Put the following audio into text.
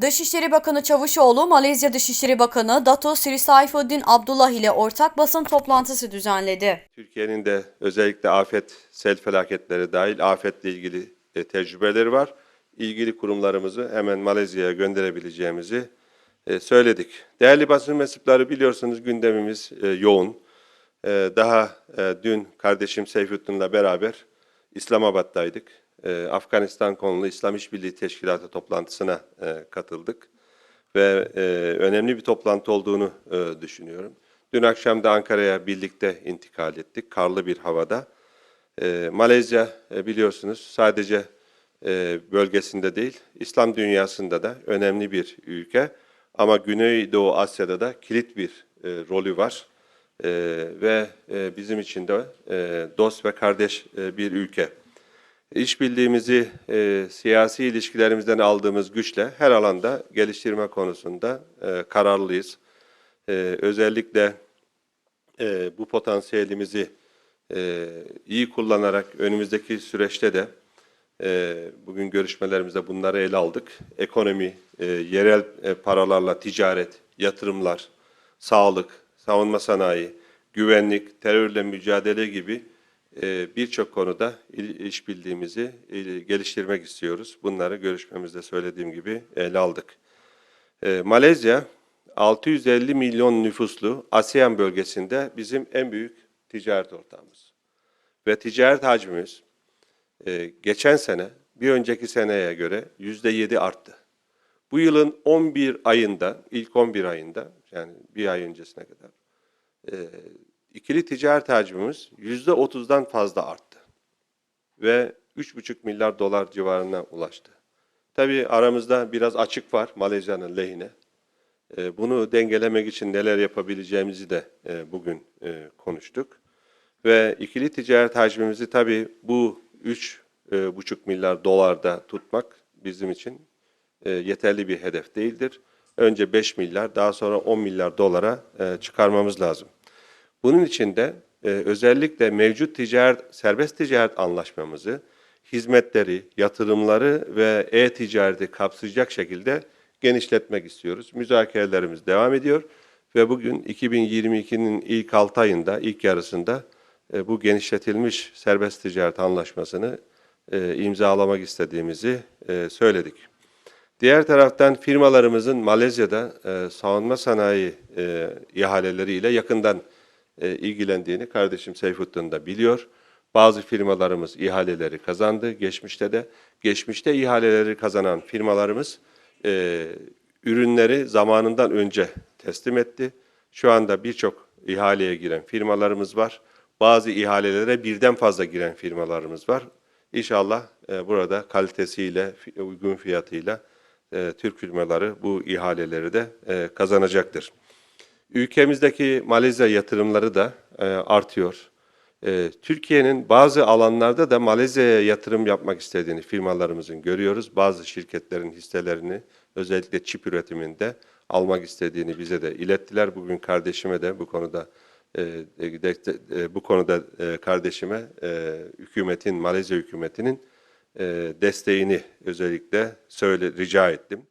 Dışişleri Bakanı Çavuşoğlu, Malezya Dışişleri Bakanı Dato Sri Saifuddin Abdullah ile ortak basın toplantısı düzenledi. Türkiye'nin de özellikle afet, sel felaketleri dahil afetle ilgili e, tecrübeleri var. İlgili kurumlarımızı hemen Malezya'ya gönderebileceğimizi e, söyledik. Değerli basın mensupları biliyorsunuz gündemimiz e, yoğun. Daha dün kardeşim Seyfettin'le beraber İslamabad'daydık. E, Afganistan konulu İslam İşbirliği Teşkilatı toplantısına e, katıldık ve e, önemli bir toplantı olduğunu e, düşünüyorum. Dün akşam da Ankara'ya birlikte intikal ettik, karlı bir havada. E, Malezya e, biliyorsunuz sadece e, bölgesinde değil, İslam dünyasında da önemli bir ülke. Ama Güneydoğu Asya'da da kilit bir e, rolü var. E, ve e, bizim için de e, dost ve kardeş e, bir ülke. İşbirliğimizi e, siyasi ilişkilerimizden aldığımız güçle her alanda geliştirme konusunda e, kararlıyız. E, özellikle e, bu potansiyelimizi e, iyi kullanarak önümüzdeki süreçte de e, bugün görüşmelerimizde bunları ele aldık. Ekonomi, e, yerel e, paralarla ticaret, yatırımlar, sağlık, savunma sanayi, güvenlik, terörle mücadele gibi birçok konuda işbirliğimizi il- geliştirmek istiyoruz. Bunları görüşmemizde söylediğim gibi ele aldık. E, Malezya 650 milyon nüfuslu ASEAN bölgesinde bizim en büyük ticaret ortağımız. Ve ticaret hacmimiz e, geçen sene bir önceki seneye göre yüzde yedi arttı. Bu yılın 11 ayında, ilk 11 ayında yani bir ay öncesine kadar e, ikili ticaret hacmimiz yüzde otuzdan fazla arttı. Ve 3,5 milyar dolar civarına ulaştı. Tabii aramızda biraz açık var Malezya'nın lehine. E, Bunu dengelemek için neler yapabileceğimizi de e, bugün e, konuştuk. Ve ikili ticaret hacmimizi tabii bu 3,5 milyar dolarda tutmak bizim için e, yeterli bir hedef değildir. Önce 5 milyar, daha sonra 10 milyar dolara e, çıkarmamız lazım. Bunun için de e, özellikle mevcut ticaret, serbest ticaret anlaşmamızı, hizmetleri, yatırımları ve e-ticareti kapsayacak şekilde genişletmek istiyoruz. Müzakerelerimiz devam ediyor ve bugün 2022'nin ilk 6 ayında, ilk yarısında e, bu genişletilmiş serbest ticaret anlaşmasını e, imzalamak istediğimizi e, söyledik. Diğer taraftan firmalarımızın Malezya'da e, savunma sanayi e, ihaleleriyle yakından e, ilgilendiğini kardeşim Seyfettin da biliyor. Bazı firmalarımız ihaleleri kazandı geçmişte de. Geçmişte ihaleleri kazanan firmalarımız e, ürünleri zamanından önce teslim etti. Şu anda birçok ihaleye giren firmalarımız var. Bazı ihalelere birden fazla giren firmalarımız var. İnşallah e, burada kalitesiyle, uygun fiyatıyla e, Türk firmaları bu ihaleleri de e, kazanacaktır. Ülkemizdeki Malezya yatırımları da e, artıyor. E, Türkiye'nin bazı alanlarda da Malezya'ya yatırım yapmak istediğini firmalarımızın görüyoruz. Bazı şirketlerin hisselerini özellikle çip üretiminde almak istediğini bize de ilettiler. Bugün kardeşime de bu konuda e, de- e, bu konuda e, kardeşime e, hükümetin Malezya hükümetinin e, desteğini özellikle söyle rica ettim.